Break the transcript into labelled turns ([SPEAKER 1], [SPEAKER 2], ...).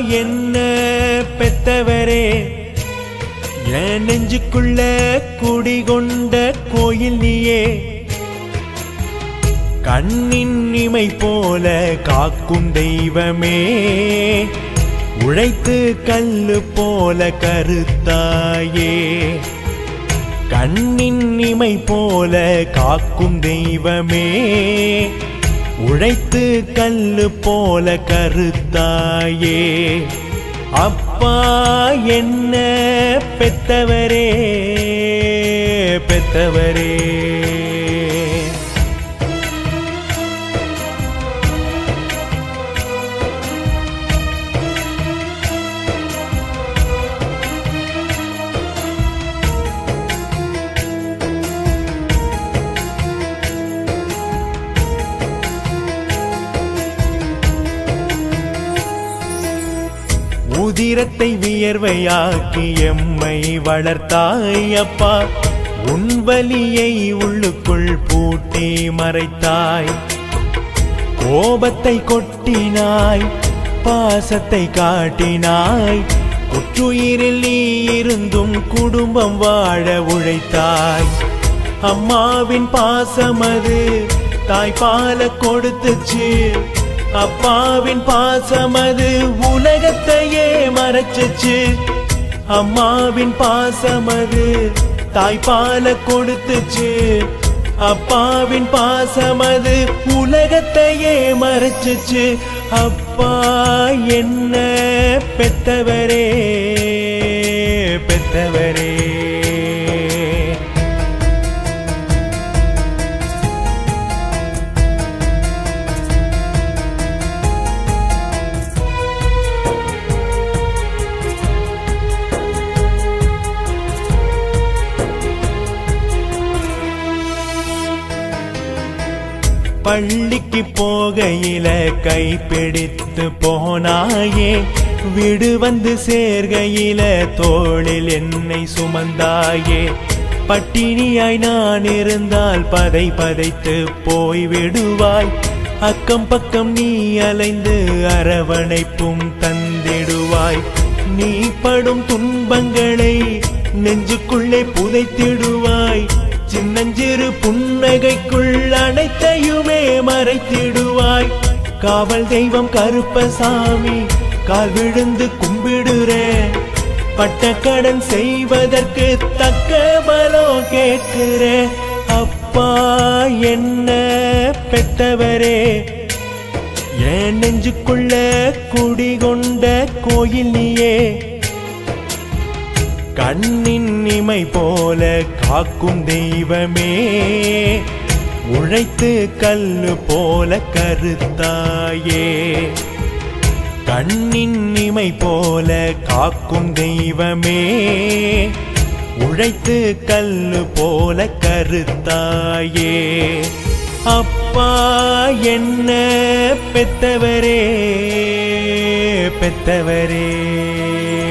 [SPEAKER 1] என்ன பெத்தவரே? என் நெஞ்சுக்குள்ள குடிகொண்ட கோயில் நீயே. கண்ணின் இமை போல காக்கும் தெய்வமே. உழைத்து கல்லு போல கருத்தாயே. கண்ணின் இமை போல காக்கும் தெய்வமே. உழைத்து கல்லு போல கருத்தாயே. அப்பா என்ன பெத்தவரே பெத்தவரே. உதிரத்தை வியர்வையாக்கி எம்மை வளர்த்தாய் அப்பா உன் வலியை உள்ளுக்குள் பூட்டி மறைத்தாய். கோபத்தை கொட்டினாய் பாசத்தை காட்டினாய். குற்றுயிரில் நீ இருந்தும் குடும்பம் வாழ உழைத்தாய். அம்மாவின் பாசமது பால கொடுத்துச்சு. அப்பாவின் பாசமது உலகத்தையே மறைச்சிச்சு. அம்மாவின் பாசமது தாய்ப்பால கொடுத்துச்சு. அப்பாவின் பாசமது உலகத்தையே மறைச்சிச்சு. அப்பா என்ன பெத்தவரே பள்ளிக்கு போகையில கைப்பிடித்து போனாயே விடு வந்து சேர்கையில தோளில் என்னை சுமந்தாயே. பட்டினியாய் நான் இருந்தால் பதை பதைத்து போய் விடுவாய். அக்கம் பக்கம் நீ அலைந்து அரவணைப்பும் தந்திடுவாய். நீ படும் துன்பங்களை நெஞ்சுக்குள்ளே புதைத்திடுவாய். சின்னஞ்சிறு புன்னகைக்குள் அனைத்தையுமே மறைத்திடுவாய். காவல் தெய்வம் கருப்பசாமி கால் விழுந்து கும்பிடுறே. பட்ட கடன் செய்வதற்கு தக்க பலம் கேட்கிறே. அப்பா என்ன பெத்தவரே? என் நெஞ்சுக்குள்ள குடிகொண்ட கோயில் நீயே. கண்ணின் இமை போல காக்கும் தெய்வமே. உழைத்து கல்லு போல கருத்தாயே. கண்ணின் இமை போல காக்கும் தெய்வமே. உழைத்து கல்லு போல கருத்தாயே. அப்பா என்ன பெத்தவரே பெத்தவரே.